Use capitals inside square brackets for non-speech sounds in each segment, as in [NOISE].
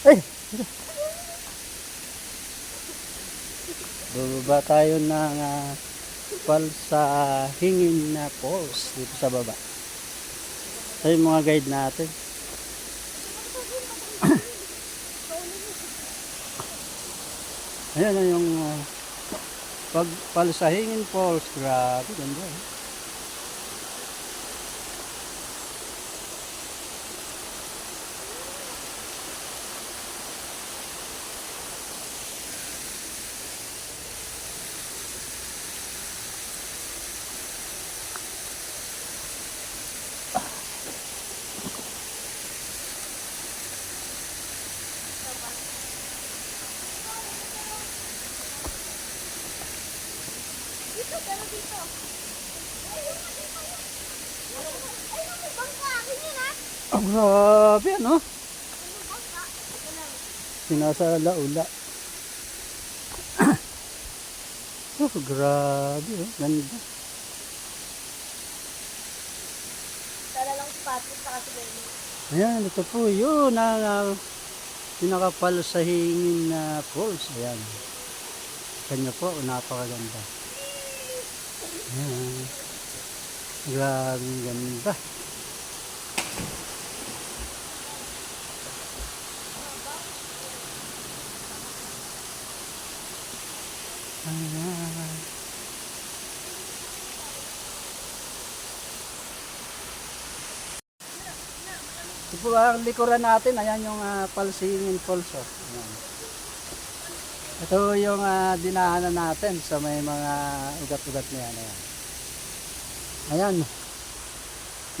Ay! Bababa tayo ng uh, sa hingin na falls dito sa baba. Ito yung mga guide natin. Ayan na yung uh, pag palsahingin falls. Grabe, ganda. eh. Dito. Ayun. Ayun, may bangka. Akin yun, ha? Ang grabe, ano? May bangka. Ito lang. Sinasa laula. [COUGHS] oh, grabe, oh. Ganda. Dala lang sapatos sa kasabay Ayan, ito po yun ang uh, pinakapal sa hingin na falls. Ayan. Kanya po, napakaganda. Ayan. Grabe ganda. Ayan. Ito po ang likuran natin. Ayan yung uh, Palsingin Falls. Ayan. Ito yung uh, dinahanan natin sa may mga ugat-ugat na yan. Ayan. Ayan.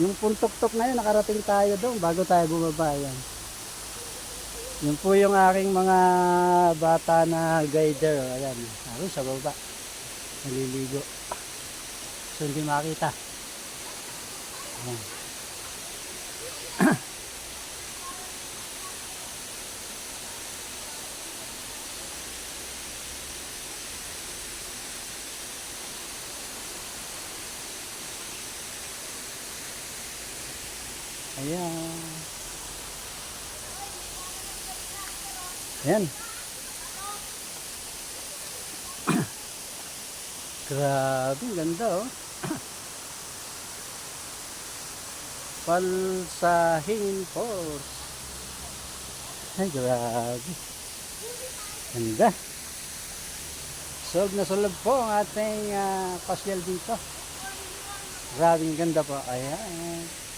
Yung puntok-tok na yun, nakarating tayo doon bago tayo bumaba. Ayan. Yun po yung aking mga bata na guider. Ayan. Ako sa baba. Naliligo. So hindi makita. Ayan. Ayan. Ayan. [COUGHS] Grabe, ganda oh. [COUGHS] Palsahing Falls. Ay, grabe. Ganda. Solve na solve po ang ating ah, pasyal dito. Grabe, ang ganda po. Ayan.